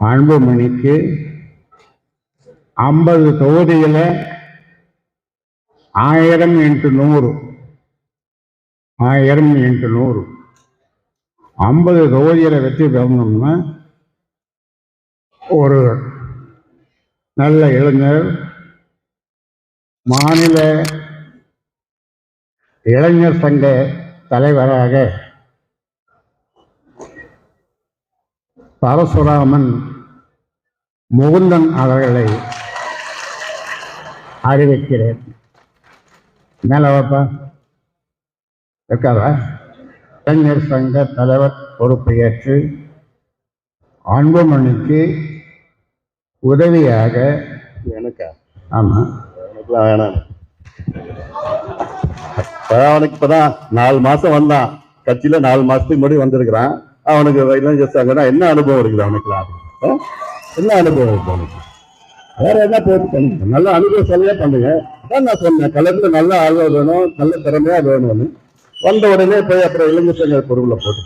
அன்புமணிக்கு ஐம்பது தொகுதியில் ஆயிரம் இன்ட்டு நூறு. ஆயிரம் இன்ட்டு நூறு. ஐம்பது தொகுதியில் வெற்றி பெறணும்னா ஒரு நல்ல இளைஞர் மாநில இளைஞர் சங்க தலைவராக பரசுராமன் முகுந்தன் அவர்களை அறிவிக்கிறேன். மேல வாப்பா. இருக்காதா? இளைஞர் சங்க தலைவர் பொறுப்பை ஏற்று அன்புமணிக்கு உதவியாக எனக்கா? ஆமா. எனக்குலாம் வேணாம். அவனுக்கு இப்பதான் நாலு மாசம் வந்தான். கட்சியில நாலு மாசத்துக்கு முன்னாடி வந்திருக்கிறான். அவனுக்கு இளைஞர் சங்கம்னா என்ன அனுபவம் இருக்குது அவனுக்குலாம் ஆ? என்ன அனுபவம் இருக்கு அவனுக்கு? வேற என்ன போட்டு நல்ல அனுபவம் சொல்லியே பண்ணுங்க. அதான் நான் சொன்னேன் கலந்து நல்ல ஆழ்வா வேணும் நல்ல திறமையா வேணும்னு. வந்த உடனே போய் அப்புறம் இளைஞர் சங்க பொருளை போட்டு.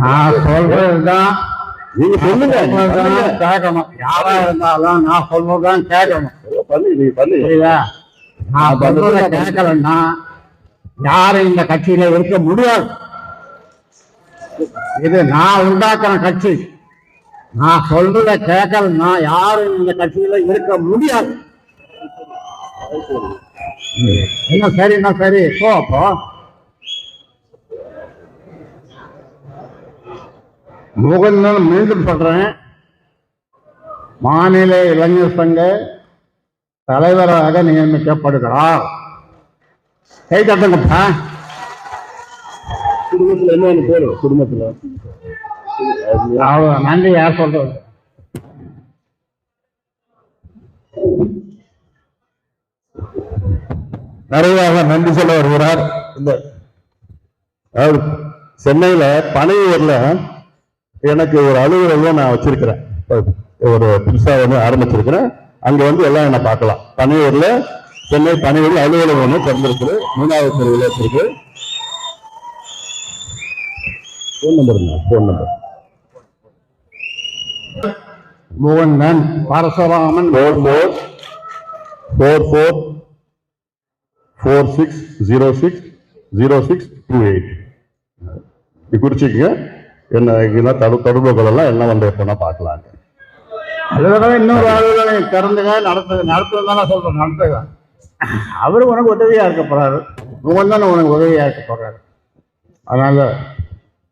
நான் சொல்றதுதான். நீங்க சொல்லுங்க கேட்கணும். யாரா இருந்தாலும் நான் சொல்றதுதான் கேட்கணும். பண்ணு நீ பண்ணு. நான் சொல்றத கேட்கலன்னா யாரும் இந்த கட்சியில இருக்க முடியாது. இது நான் உண்டாக்குற கட்சி. நான் சொல்றத கேட்கலன்னா யாரும் இந்த கட்சியில இருக்க முடியாது. என்ன சரின்னா சரி? போ அப்போ முகுந்தன் மீண்டும் சொல்றேன். மாநில இளைஞர் சங்க தலைவராக நியமிக்கப்படுகிறார். கை தட்டுங்கப்பா. குடும்பத்துல என்ன ஒண்ணு போடு குடும்பத்துல. நன்றி யார் சொல்றது? நிறைவாக நன்றி சொல்ல வருகிறார். இந்த அதாவது சென்னையில பனையூர்ல எனக்கு ஒரு அலுவலகம் நான் வச்சிருக்கிறேன். ஒரு புதுசா ஒன்று ஆரம்பிச்சிருக்கிறேன். அங்க வந்து எல்லாம் என்ன பார்க்கலாம். பனையூர்ல சென்னை பனையூர்ல அலுவலகம் ஒன்று திறந்திருக்கு மூணாவது தெருவில் வச்சிருக்கு. Phone number phone number Mukundan Parasuraman. Four four four four four six zero six zero six two eight இது குறிச்சிக்கங்க. என்ன இதெல்லாம் தடு தொடர்புகள் எல்லாம் என்ன வந்து எப்போனா பார்க்கலாங்க. அலுவலகம் இன்னொரு அலுவலகம் திறந்துங்க நடத்து நடத்துன்னு தானே சொல்றேன் நடத்துங்க. அவரு உனக்கு உதவியா இருக்க போறாரு. முகுந்தன் உனக்கு உதவியா இருக்க போறாரு. அதனால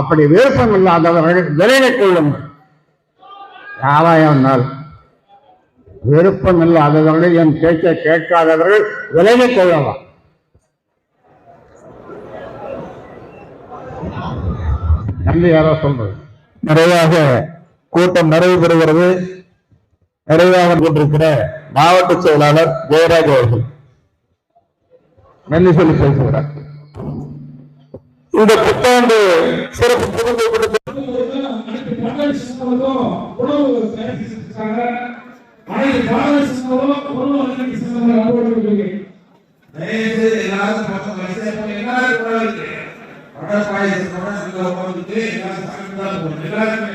அப்படி விருப்பம் இல்லாதவர்கள் விலகிக் கொள்ளுங்கள் இருந்தால் விருப்பம் இல்லாதவர்கள் என் பேச்சை கேட்காதவர்கள் விலகிக் கொள்ளலாம் நன்றி யாரோ சொல்றது? நிறைவாக கூட்டம் நிறைவு பெறுகிறது நிறைவாக கொண்டிருக்கிற மாவட்ட செயலாளர் ஜெயராஜ் அவர்கள். நன்றி சொல்லி பேசுகிறார். இந்த புத்தாண்டு சிறப்பு புதுமை கூட்டத்தில் எல்லாருமே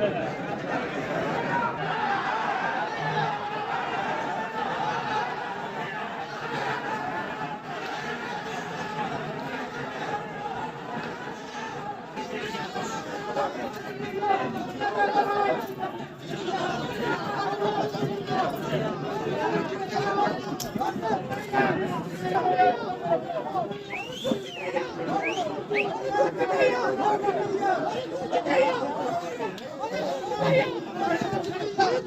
Hallelujah!